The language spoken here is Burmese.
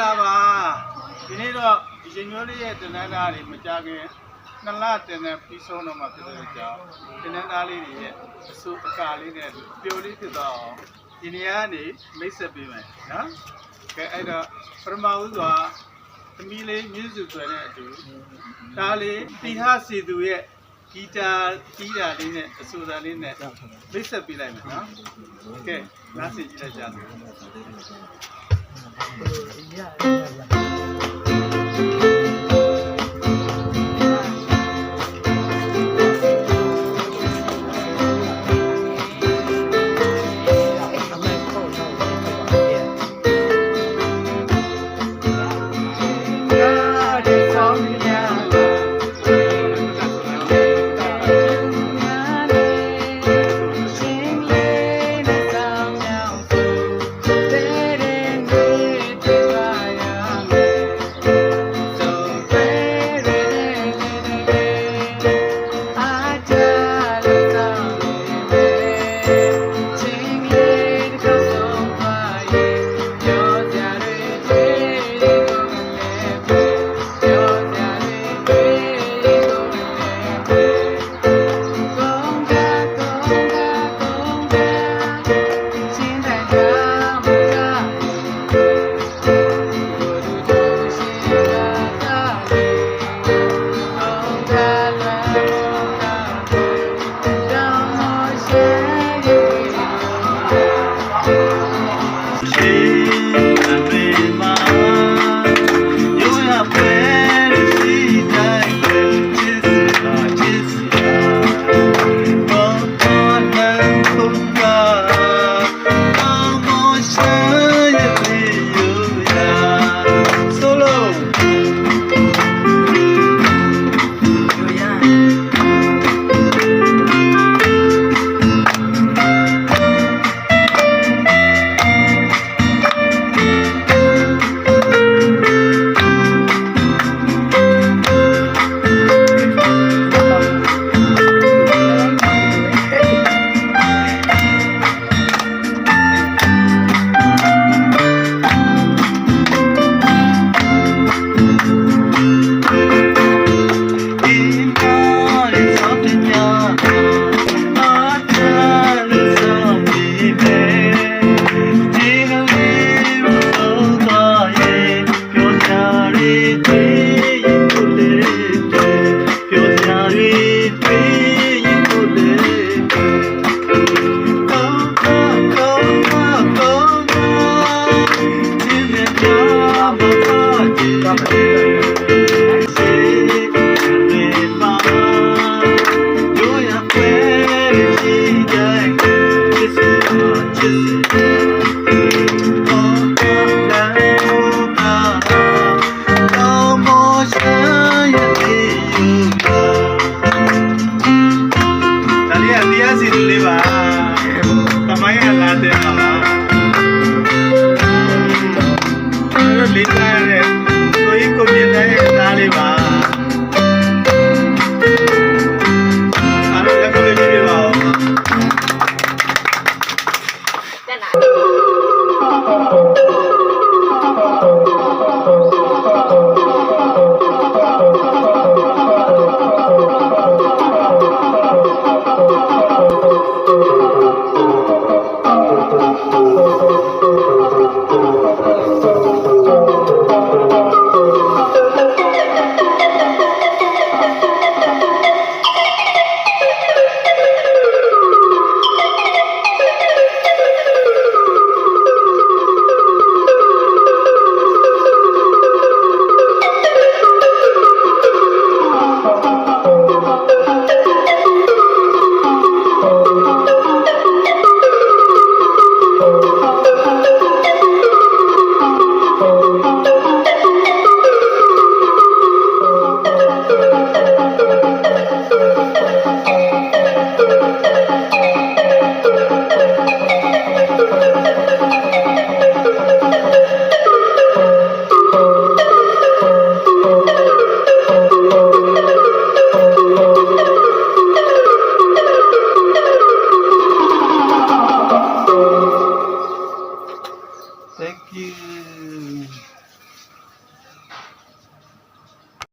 လာပါဒီနေ့တော့ရင်မျိုးလေးရဲ့တနန်းသားတွေမကြခင်နှစ်လတင်တဲ့ပြီးဆုံးတော့မှဖြစ်တဲ့ကြောင့်တနန်းသားလေးတွေရဲ့အဆူအကာလေးနဲ့ပျော်လေးဖြစ်တော့အောင်ဒီနေရာကနေမိတ်ဆက်ပေးမယ်နော်ကဲအဲ့တော့ပရမဦးစွာသမီးလေးမြင့်စုဆွဲတဲ့အတူဒါလေးတိဟစီသူရဲ့ဂီတာတီးတာလေးနဲ့အဆူတာလေးနဲ့မိတ်ဆက်ပေးလိုက်မယ်နော်ကဲနားဆင်ကြည့်လိုက်ကြပါ Yeah, yeah, yeah.